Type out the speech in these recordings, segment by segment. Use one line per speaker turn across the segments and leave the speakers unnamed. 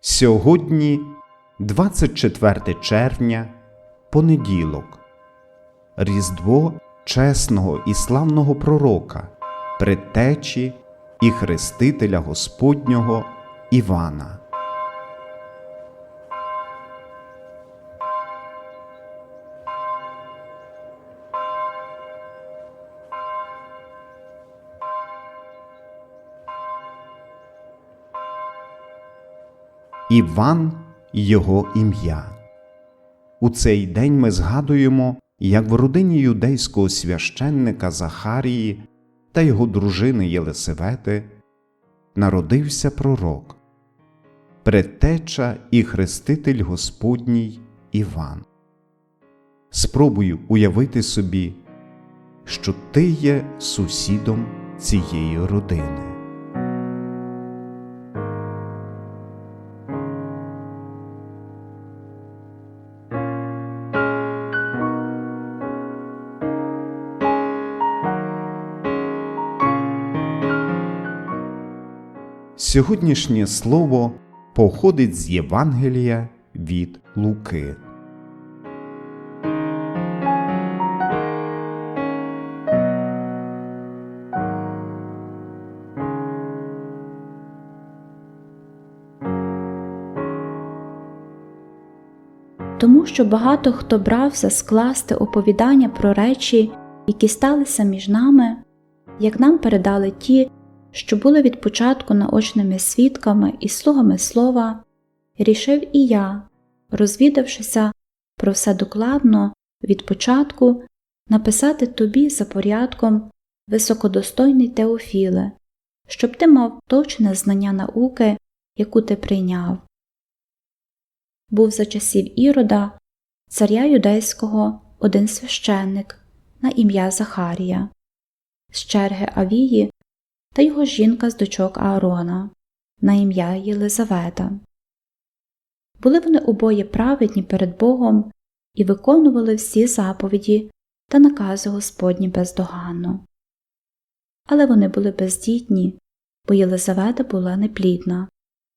Сьогодні 24 червня, понеділок, Різдво чесного і славного пророка, предтечі і хрестителя Господнього Івана. Іван його ім'я. У цей день ми згадуємо, як в родині юдейського священника Захарії та його дружини Єлисавети народився пророк, предтеча і хреститель Господній Іван. Спробую уявити собі, що ти є сусідом цієї родини. Сьогоднішнє слово походить з Євангелія від Луки.
тому що багато хто брався скласти оповідання про речі, які сталися між нами, як нам передали ті, що були від початку наочними свідками і слугами слова, рішив і я, розвідавшися про все докладно від початку, написати тобі за порядком високодостойний Теофіле, щоб ти мав точне знання науки, яку ти прийняв. Був за часів Ірода, царя юдейського, один священник на ім'я Захарія, з черги Авії та його жінка з дочок Аарона на ім'я Єлизавета. Були вони обоє праведні перед Богом і виконували всі заповіді та накази Господні бездоганно. Але вони були бездітні, бо Єлизавета була неплідна,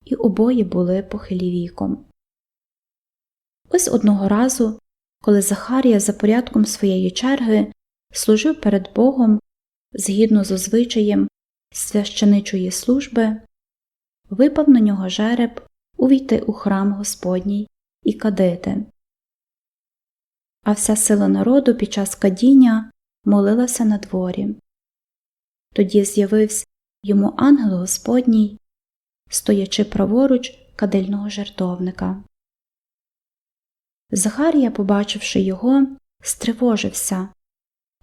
і обоє були похилі віком. Ось одного разу, коли Захарія за порядком своєї черги служив перед Богом згідно з звичаєм священичої служби, випав на нього жереб увійти у храм Господній і кадити. А вся сила народу під час кадіння молилася на дворі. Тоді з'явився йому ангел Господній, стоячи праворуч кадильного жертовника. Захарія, побачивши його, стривожився,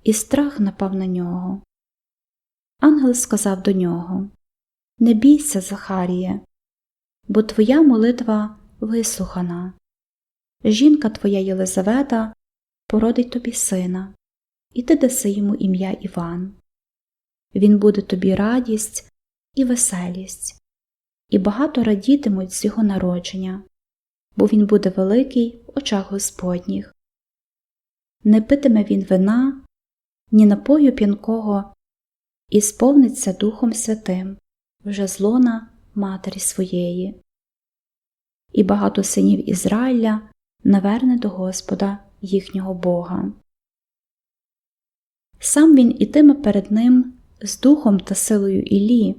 і страх напав на нього. Ангел сказав до нього Не бійся, Захаріє, бо твоя молитва вислухана. Жінка твоя Єлизавета породить тобі сина, і ти даси йому ім'я Іван. Він буде тобі радість і веселість, і багато радітимуть з його народження бо він буде великий в очах Господніх. Не питиме він вина, ні напою п'янкого, і сповниться Духом Святим вже з лона матері своєї. І багато синів Ізраїля наверне до Господа їхнього Бога. Сам він ітиме перед ним з духом та силою Іллі,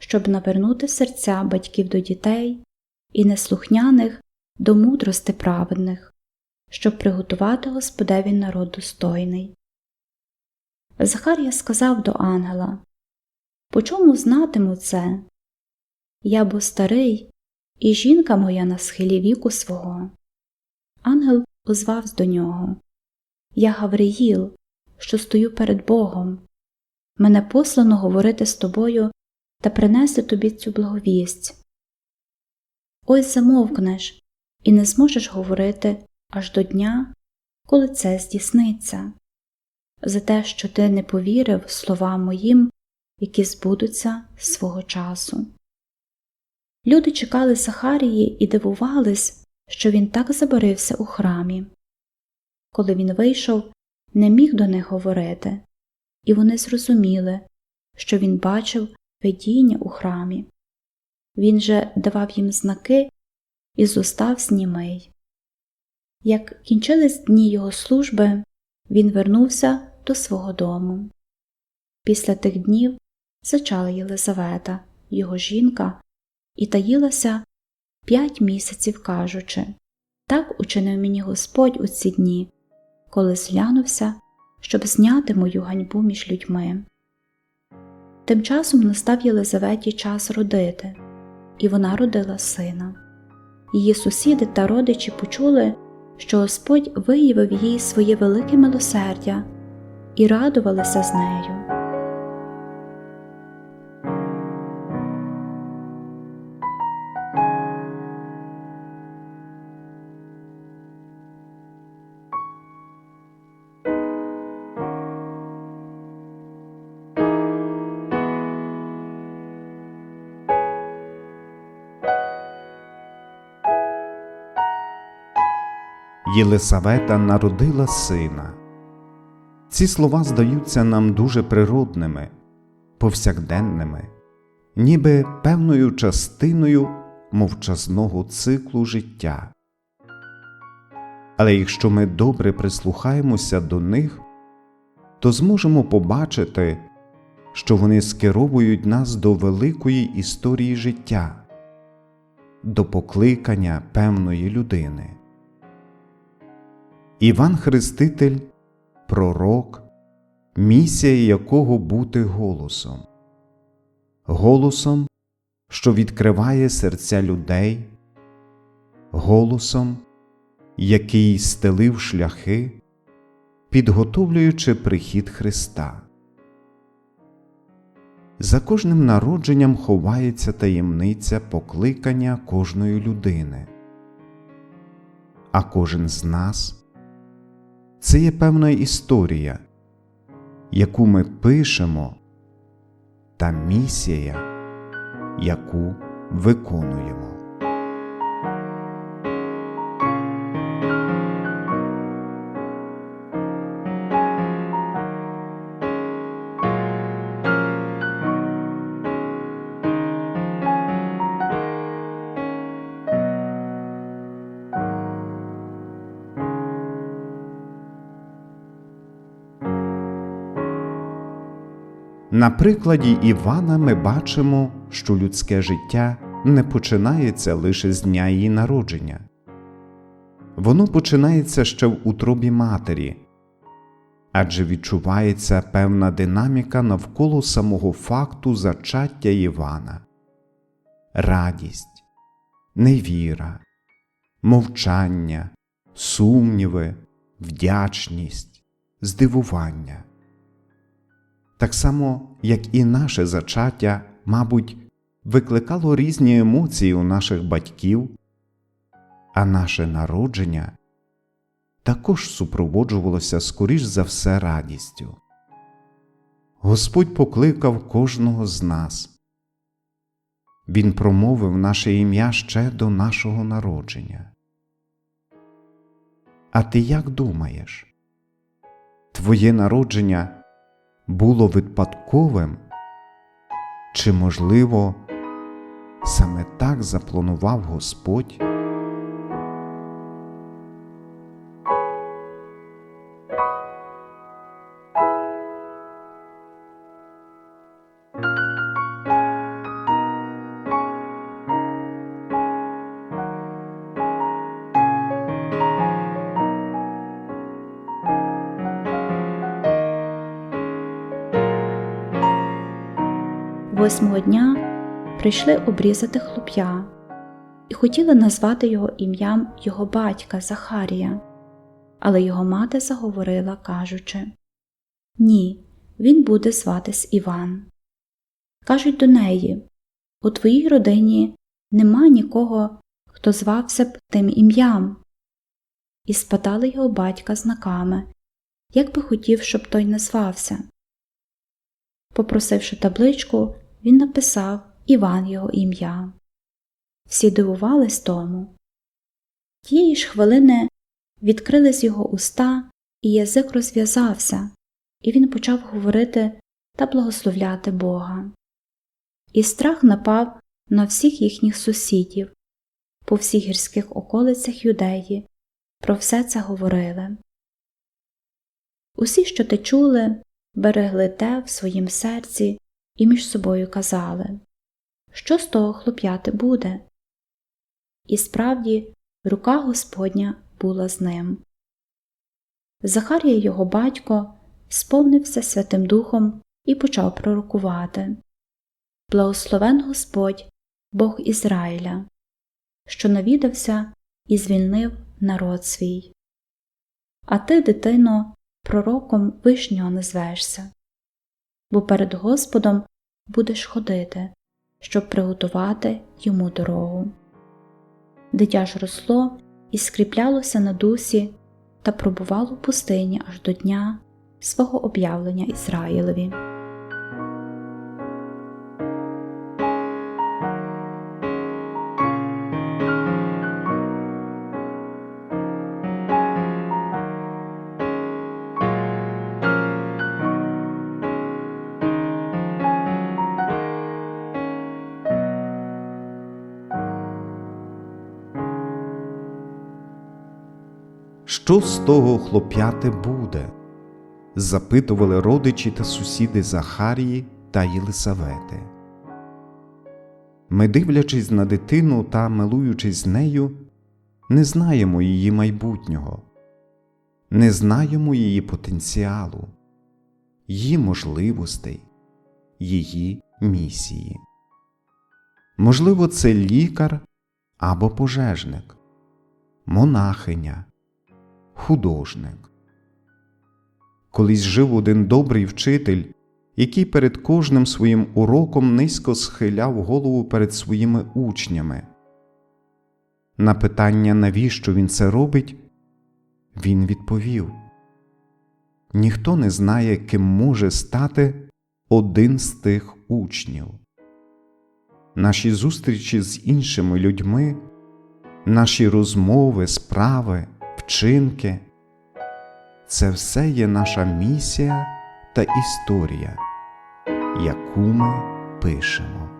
щоб навернути серця батьків до дітей і неслухняних до мудрости праведних, щоб приготувати Господеві народ достойний. Захарія сказав до ангела По чому знатиму це? Я бо старий, і жінка моя на схилі віку свого. Ангел озвався до нього Я Гавриїл, що стою перед Богом. Мене послано говорити з тобою та принести тобі цю благовість. Ось замовкнеш і не зможеш говорити аж до дня, коли це здійсниться, за те, що ти не повірив словам моїм, які збудуться свого часу. Люди чекали Сахарії і дивувались, що він так забарився у храмі. Коли він вийшов, не міг до них говорити, і вони зрозуміли, що він бачив видіння у храмі. Він же давав їм знаки і зостав німий. Як кінчились дні його служби, він вернувся до свого дому. Після тих днів зачала Єлизавета, його жінка, і таїлася п'ять місяців, кажучи так учинив мені Господь у ці дні, коли зглянувся, щоб зняти мою ганьбу між людьми. Тим часом настав Єлизаветі час родити, і вона родила сина. Її сусіди та родичі почули, що Господь виявив їй своє велике милосердя і радувалися з нею.
Єлисавета народила сина. Ці слова здаються нам дуже природними, повсякденними, ніби певною частиною мовчазного циклу життя. Але якщо ми добре прислухаємося до них, то зможемо побачити, що вони скеровують нас до великої історії життя, до покликання певної людини. Іван Хреститель пророк, місія якого бути голосом, голосом, що відкриває серця людей, голосом, який стелив шляхи, підготовлюючи прихід Христа. За кожним народженням ховається таємниця покликання кожної людини, а кожен з нас це є певна історія, яку ми пишемо, та місія, яку виконуємо. На прикладі Івана ми бачимо, що людське життя не починається лише з дня її народження. Воно починається ще в утробі матері, адже відчувається певна динаміка навколо самого факту зачаття Івана, радість, невіра, мовчання, сумніви, вдячність, здивування. Так само, як і наше зачаття, мабуть, викликало різні емоції у наших батьків, а наше народження також супроводжувалося скоріш за все радістю. Господь покликав кожного з нас. Він промовив наше ім'я ще до нашого народження. А ти як думаєш? Твоє народження було випадковим, чи, можливо, саме так запланував Господь?
Восьмого дня прийшли обрізати хлоп'я і хотіли назвати його ім'ям його батька Захарія, але його мати заговорила, кажучи Ні, він буде зватись Іван. Кажуть до неї У твоїй родині нема нікого, хто звався б тим ім'ям. І спитали його батька знаками, як би хотів, щоб той назвався. Попросивши табличку, він написав Іван його ім'я. Всі дивувались тому. Тієї ж хвилини відкрились його уста, і язик розв'язався, і він почав говорити та благословляти Бога. І страх напав на всіх їхніх сусідів, по всіх гірських околицях Юдеї, про все це говорили. Усі, що те чули, берегли те в своїм серці і між собою казали, що з того хлоп'яти буде. І справді рука Господня була з ним. Захарія його батько сповнився Святим Духом і почав пророкувати Благословен Господь, Бог Ізраїля, що навідався і звільнив народ свій. А ти, дитино, пророком вишнього не звешся, бо перед Господом будеш ходити, щоб приготувати йому дорогу. Дитя ж росло і скріплялося на дусі та пробувало в пустині аж до дня свого об'явлення Ізраїлеві.
Що з того хлоп'яти буде? запитували родичі та сусіди Захарії та Єлисавети. Ми, дивлячись на дитину та милуючись нею, не знаємо її майбутнього, не знаємо її потенціалу, її можливостей, її місії. Можливо, це лікар або пожежник, монахиня художник. Колись жив один добрий вчитель, який перед кожним своїм уроком низько схиляв голову перед своїми учнями. На питання, навіщо він це робить, він відповів Ніхто не знає, ким може стати один з тих учнів. Наші зустрічі з іншими людьми, наші розмови, справи вчинки це все є наша місія та історія, яку ми пишемо.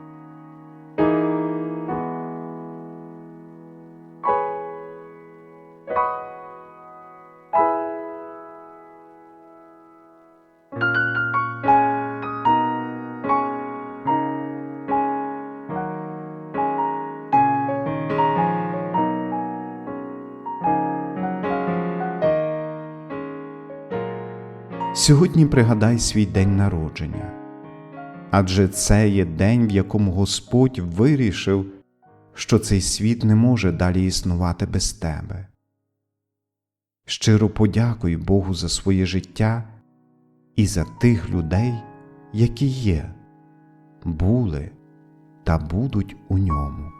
Сьогодні пригадай свій день народження, адже це є день, в якому Господь вирішив, що цей світ не може далі існувати без тебе. Щиро подякуй Богу за своє життя і за тих людей, які є, були та будуть у ньому.